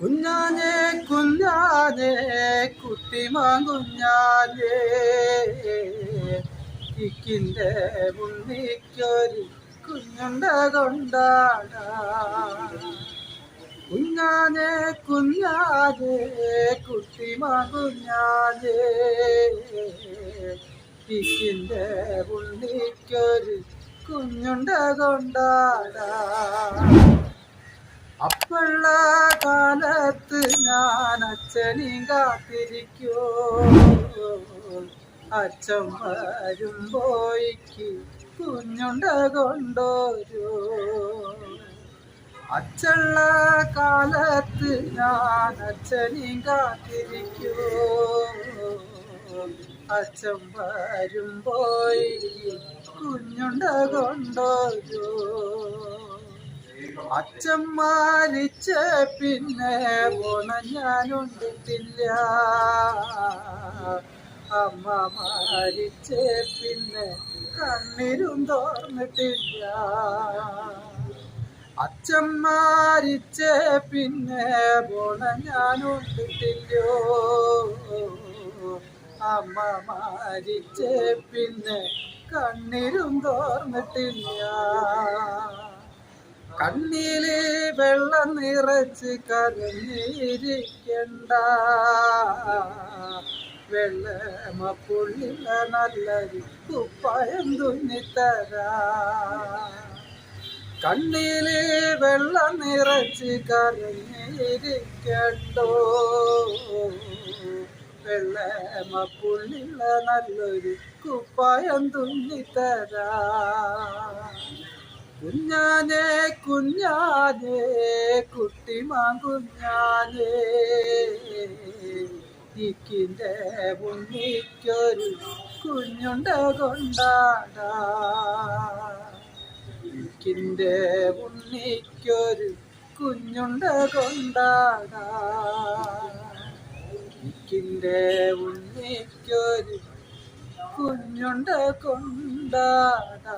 കുഞ്ഞാഞ്ഞേ കുഞ്ഞാഞ്ഞേ മാങ്ങുഞ്ഞാനെ ഇക്കിന്റെ ഉണ്ണിക്കൊരു കുഞ്ഞുണ്ട കുഞ്ഞാനെ കുഞ്ഞാനെ കുട്ടി മാങ്ങുഞ്ഞാനെ ഇക്കിന്റെ ഉണ്ണിക്കൊരു കുഞ്ഞുണ്ട കൊണ്ടാടാ. ഞാൻ അച്ഛനെയും കാത്തിരിക്കോ. അച്ഛൻ വരുമ്പോയിക്ക് കുഞ്ഞുണ്ട കൊണ്ടോരോ അച്ഛള്ള കാലത്ത് ഞാൻ അച്ഛനെയും കാത്തിരിക്കോ. അച്ഛൻ വരുമ്പോയിക്ക് കുഞ്ഞുണ്ട കൊണ്ടോരോ അച്ഛൻ മരിച്ച പിന്നെ പോണ. ഞാനുണ്ടിട്ടില്ല അമ്മ മരിച്ച പിന്നെ കണ്ണിരും തോർന്നിട്ടില്ല. അച്ഛൻ മരിച്ച പിന്നെ പോണ. ഞാനുണ്ടിട്ടില്ലോ അമ്മ മരിച്ച പിന്നെ കണ്ണിരും തോർന്നിട്ടില്ല. കണ്ണിൽ വെള്ളം നിറച്ച് കരഞ്ഞിരിക്കണ്ട. വെള്ളമപ്പുള്ളില നല്ലൊരു കുപ്പായം തുന്നിത്തരാ കണ്ണിൽ വെള്ളം നിറച്ച് കരഞ്ഞിരിക്കണ്ടോ? വെള്ളമപ്പുള്ളില നല്ലൊരു കുപ്പായം തുന്നിത്തരാ കുഞ്ഞാനെ കുഞ്ഞാനെ കുട്ടിമാകുഞ്ഞാനെ ഇക്കിന്റെ ഉണ്ണിക്കൊരു കുഞ്ഞുണ്ട കൊണ്ടാടാ. ഉണ്ണിക്കൊരു കുഞ്ഞുണ്ട കൊണ്ടാടാ. ഉണ്ണിക്കൊരു കുഞ്ഞുണ്ട കൊണ്ടാടാ.